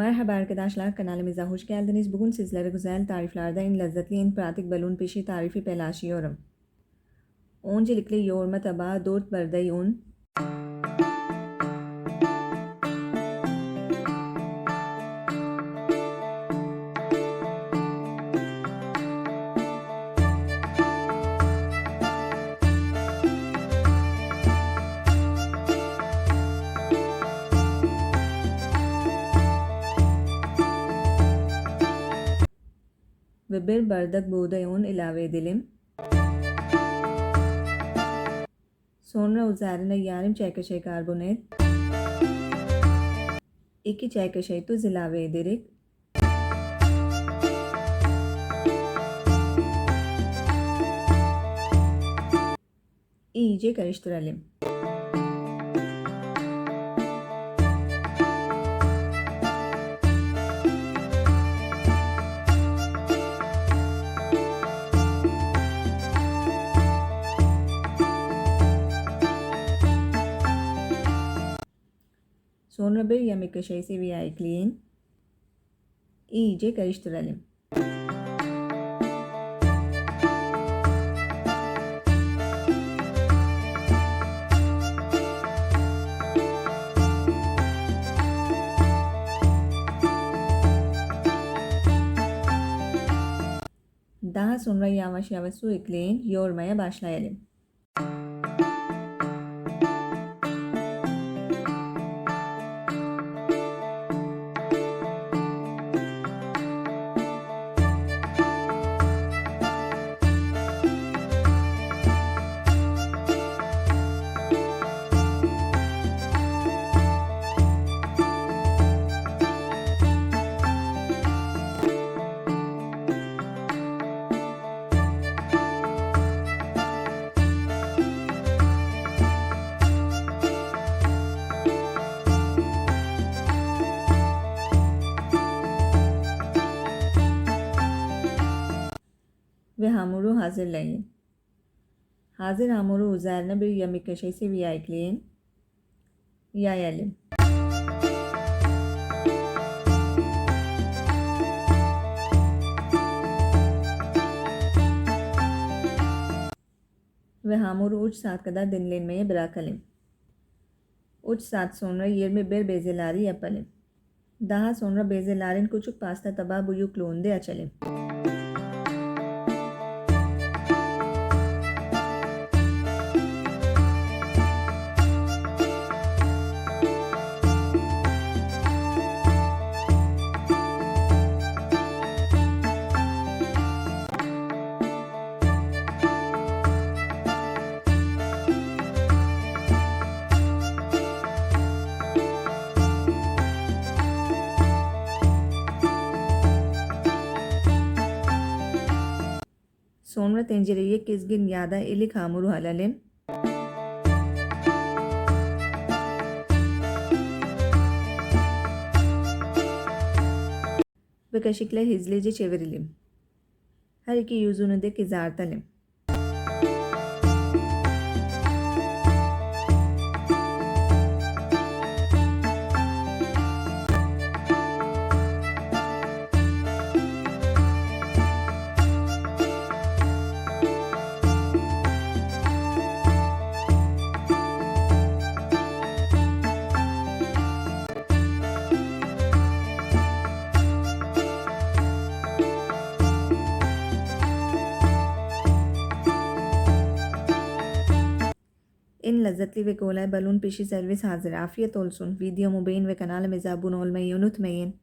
Merhaba arkadaşlar kanalımıza hoş geldiniz. Bugün sizlere güzel tariflerde en lezzetli en pratik balon pişi tarifi paylaşıyorum. Öncelikle yoğurma tabağı 4 bardak un, ve bir bardak buğday un ilave edelim. Sonra üzerine yarım çay kaşığı karbonat, 2 çay kaşığı tuz ilave ederek iyice karıştıralım. Sonra bir yemek kaşığı sıvı ekleyin. İyice karıştıralım. Daha sonra yavaş yavaş su ekleyin, yoğurmaya başlayalım. Ve hamuru hazırlayın. Hazır hamuru üzerine bir yemek kaşığı yağ ekleyin. Yayalım. Ve hamuru 3 saat kadar dinlenmeye bırakalım. 3 saat sonra 21 bezeleri yapalım. Daha sonra bezelerin küçük pasta tabağı büyüklüğünde açalım. Sonra tencereye kızgın yağda ilik hamuru alalım. Ve kaşıkla hızlıca çevirelim. Her iki yüzünü de kızartalım. En lezzetli ve kolay balon pişi servis hazır. Afiyet olsun. Videomu beğen ve kanalımıza abone olmayı unutmayın.